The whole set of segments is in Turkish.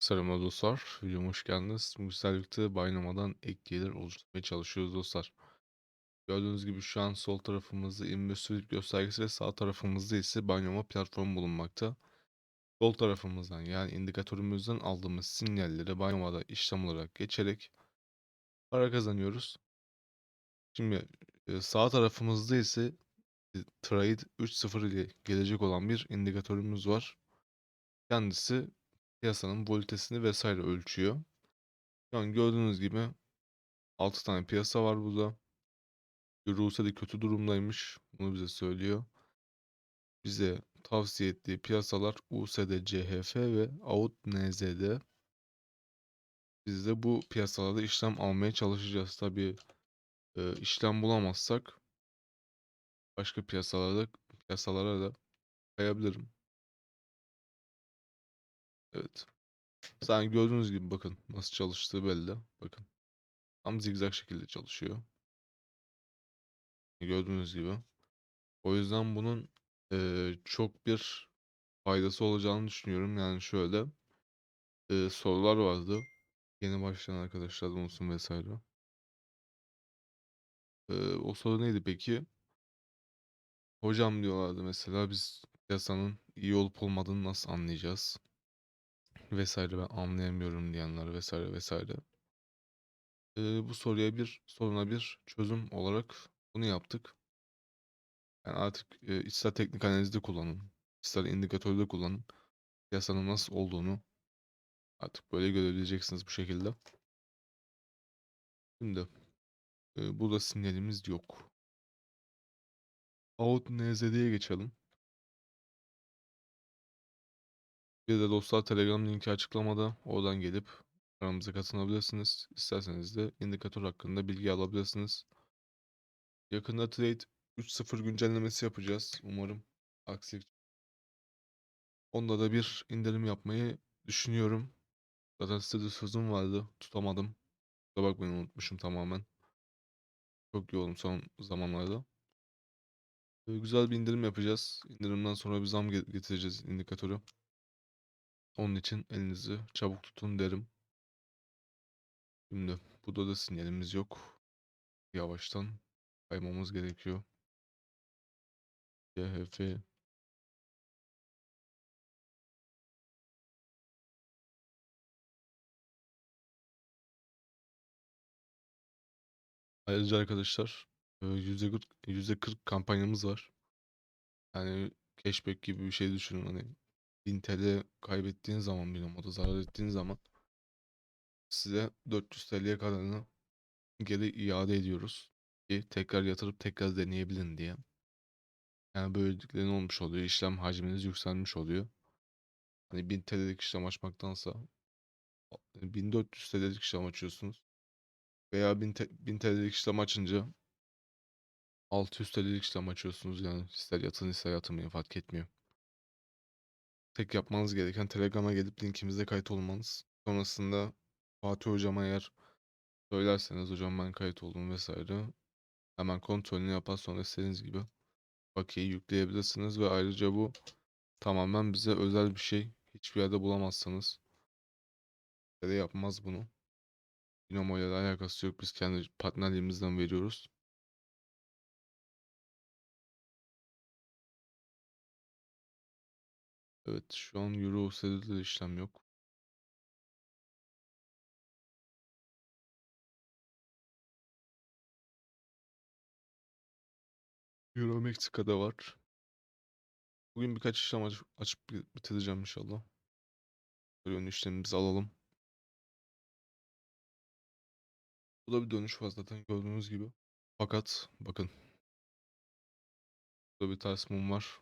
Selamlar dostlar. Videoma hoş geldiniz. Bu güzellikte Binomo'dan ek gelir oluşturmaya çalışıyoruz dostlar. Gördüğünüz gibi şu an sol tarafımızda Investor göstergesi ve sağ tarafımızda ise Binomo platformu bulunmakta. Sol tarafımızdan yani indikatörümüzden aldığımız sinyalleri Binomo'da işlem olarak geçerek para kazanıyoruz. Şimdi e, sağ tarafımızda ise e, Trade 3.0 ile gelecek olan bir indikatörümüz var. Kendisi piyasanın volatilitesini vesaire ölçüyor. Şu an gördüğünüz gibi 6 tane piyasa var burada. Rusya'da kötü durumdaymış. Bunu bize söylüyor. Bize tavsiye ettiği piyasalar USD, CHF ve AUD, NZD. Biz de bu piyasalarda işlem almaya çalışacağız. Tabii e, işlem bulamazsak başka piyasalarda piyasalara da kayabilirim. Evet. Zaten gördüğünüz gibi bakın nasıl çalıştığı belli. Bakın. Tam zigzag şekilde çalışıyor. Gördüğünüz gibi. O yüzden bunun eee, çok bir faydası olacağını düşünüyorum. Yani şöyle eee, sorular vardı. Yeni başlayan arkadaşlar olsun vesaire. Eee, o soru neydi peki? Hocam diyorlardı mesela biz piyasanın iyi olup olmadığını nasıl anlayacağız? Vesaire ben anlayamıyorum diyenler vesaire vesaire. Eee, bu soruya bir soruna bir çözüm olarak bunu yaptık. Yani artık eee, ister teknik analizde kullanın, ister indikatörde kullanın. Piyasanın nasıl olduğunu Artık böyle görebileceksiniz bu şekilde. Şimdi e, burada sinyalimiz yok. Out NZD'ye geçelim. Bir de dostlar Telegram linki açıklamada. Oradan gelip aramıza katılabilirsiniz. İsterseniz de indikatör hakkında bilgi alabilirsiniz. Yakında Trade 3.0 güncellemesi yapacağız. Umarım aksilik. Onda da bir indirim yapmayı düşünüyorum. Zaten size de sözüm vardı. Tutamadım. Kusura bakmayın unutmuşum tamamen. Çok yoğunum son zamanlarda. Güzel bir indirim yapacağız. İndirimden sonra bir zam ge- getireceğiz indikatörü. Onun için elinizi çabuk tutun derim. Şimdi burada da sinyalimiz yok. Yavaştan kaymamız gerekiyor. CHF Ayrıca arkadaşlar e, %40, %40 kampanyamız var. Yani cashback gibi bir şey düşünün. Hani 1000 TL kaybettiğin zaman bir moda zarar ettiğin zaman size 400 TL'ye kadarını geri iade ediyoruz. Ki tekrar yatırıp tekrar deneyebilin diye. Yani böylelikle ne olmuş oluyor? İşlem hacminiz yükselmiş oluyor. Hani 1000 TL'lik işlem açmaktansa 1400 TL'lik işlem açıyorsunuz. Veya 1000, te- 1000 TL'lik işlem açınca 600 TL'lik işlem açıyorsunuz. Yani ister yatın ister yatırmayın fark etmiyor. Tek yapmanız gereken Telegram'a gelip linkimizde kayıt olmanız. Sonrasında Fatih Hocam'a eğer söylerseniz hocam ben kayıt oldum vesaire. Hemen kontrolünü yapar sonra istediğiniz gibi bakiyeyi yükleyebilirsiniz ve ayrıca bu tamamen bize özel bir şey. Hiçbir yerde bulamazsanız. Ya da yapmaz bunu. Binomo ile alakası yok. Biz kendi partnerliğimizden veriyoruz. Evet şu an Euro USD'de de işlem yok. Euro Meksika'da var. Bugün birkaç işlem aç- açıp bi- bitireceğim inşallah. Böyle ön işlemimizi alalım. Bu da bir dönüş var zaten gördüğünüz gibi. Fakat bakın. Burada bir ters mum var.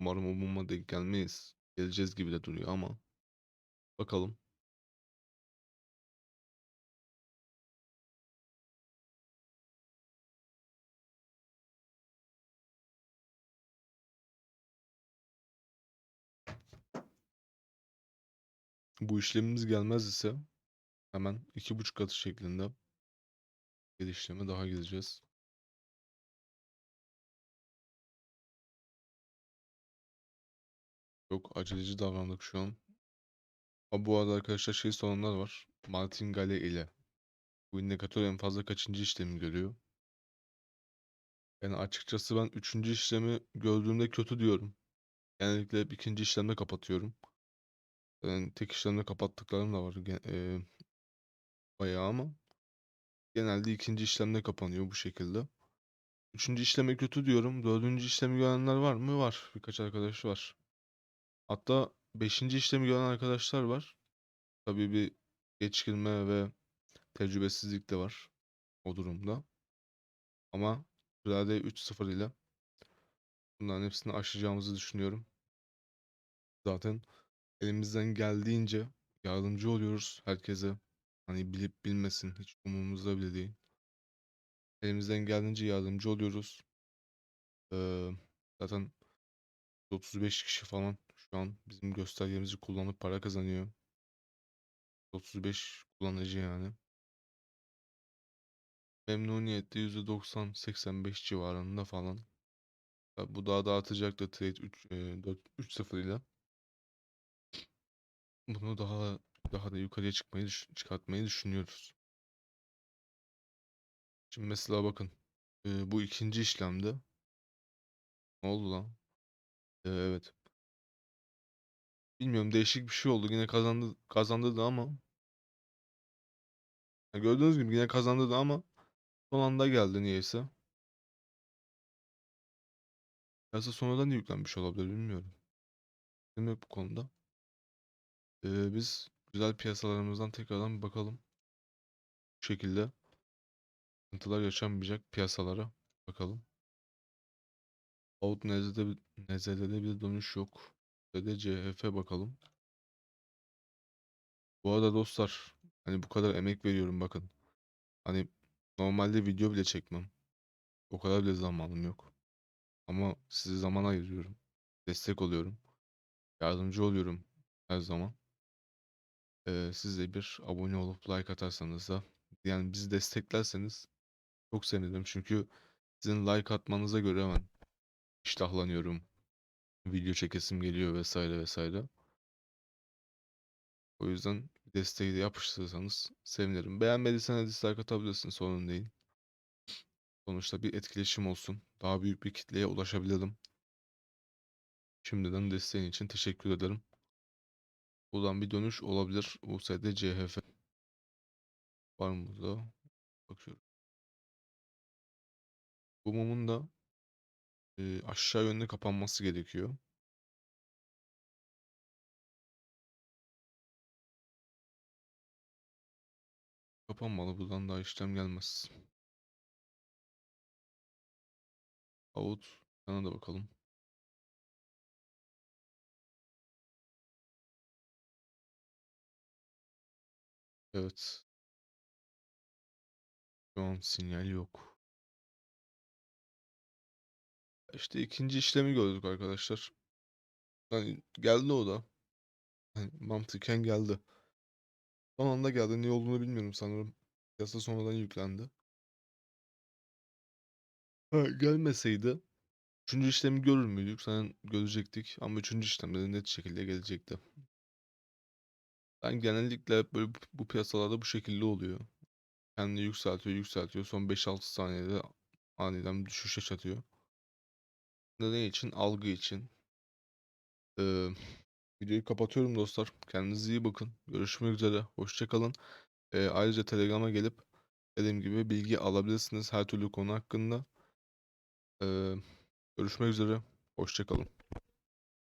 Umarım o muma denk gelmeyiz. Geleceğiz gibi de duruyor ama. Bakalım. Bu işlemimiz gelmez ise hemen iki buçuk katı şeklinde bir işleme daha gideceğiz. Çok aceleci davrandık şu an. Ha, bu arada arkadaşlar şey sorunlar var. Martingale ile bu indikatör en fazla kaçıncı işlemi görüyor? Yani açıkçası ben üçüncü işlemi gördüğümde kötü diyorum. Genellikle hep ikinci işlemde kapatıyorum. Yani tek işlemde kapattıklarım da var eee, bayağı ama genelde ikinci işlemde kapanıyor bu şekilde. Üçüncü işleme kötü diyorum. Dördüncü işlemi görenler var mı? Var. Birkaç arkadaş var. Hatta beşinci işlemi gören arkadaşlar var. Tabii bir geç girme ve tecrübesizlik de var o durumda. Ama Pirade 3-0 ile bunların hepsini aşacağımızı düşünüyorum. Zaten elimizden geldiğince yardımcı oluyoruz herkese. Hani bilip bilmesin hiç umurumuzda bile değil. Elimizden geldiğince yardımcı oluyoruz. Ee, zaten 35 kişi falan şu an bizim göstergemizi kullanıp para kazanıyor. 35 kullanıcı yani. Memnuniyette %90-85 civarında falan. Bu daha da artacaktır trade 3 e, 4 3-0 ile. Bunu daha daha da yukarıya çıkmayı çıkartmayı düşünüyoruz. Şimdi mesela bakın. e, bu ikinci işlemde ne oldu lan? E, evet. Bilmiyorum değişik bir şey oldu. Yine kazandı kazandırdı ama Ya gördüğünüz gibi yine kazandırdı ama son anda geldi niyeyse. Yasa sonradan da yüklenmiş olabilir bilmiyorum. Demek bu konuda. Ee, biz güzel piyasalarımızdan tekrardan bir bakalım. Bu şekilde sıkıntılar yaşanmayacak piyasalara bakalım. Out nezlede, nezlede bir dönüş yok. Ve CHF bakalım. Bu arada dostlar hani bu kadar emek veriyorum bakın. Hani normalde video bile çekmem. O kadar bile zamanım yok. Ama size zaman ayırıyorum. Destek oluyorum. Yardımcı oluyorum her zaman. Ee, siz de bir abone olup like atarsanız da yani bizi desteklerseniz çok sevinirim. Çünkü sizin like atmanıza göre hemen iştahlanıyorum. Video çekesim geliyor vesaire vesaire. O yüzden desteği de yapıştırırsanız sevinirim. Beğenmediyseniz dislike atabilirsin sorun değil. Sonuçta bir etkileşim olsun. Daha büyük bir kitleye ulaşabilirim. Şimdiden desteğin için teşekkür ederim. Buradan bir dönüş olabilir. USD CHF var mı burada? Bakıyorum. Bu mumun da e, aşağı yönlü kapanması gerekiyor. Kapanmalı. Buradan daha işlem gelmez. Out. Sana da bakalım. Evet. Şu an sinyal yok. İşte ikinci işlemi gördük arkadaşlar. Hani geldi o da. Hani mantıken geldi. Son anda geldi. Niye olduğunu bilmiyorum sanırım. Piyasa sonradan yüklendi. Ha, gelmeseydi üçüncü işlemi görür müydük? Sen görecektik ama üçüncü işlemde de net şekilde gelecekti. Ben genellikle böyle bu, bu piyasalarda bu şekilde oluyor. Kendini yükseltiyor, yükseltiyor. Son 5-6 saniyede aniden bir düşüş Neden için? Algı için. Ee, videoyu kapatıyorum dostlar. Kendinize iyi bakın. Görüşmek üzere. Hoşçakalın. Ee, ayrıca Telegram'a gelip dediğim gibi bilgi alabilirsiniz her türlü konu hakkında. Ee, görüşmek üzere. Hoşçakalın.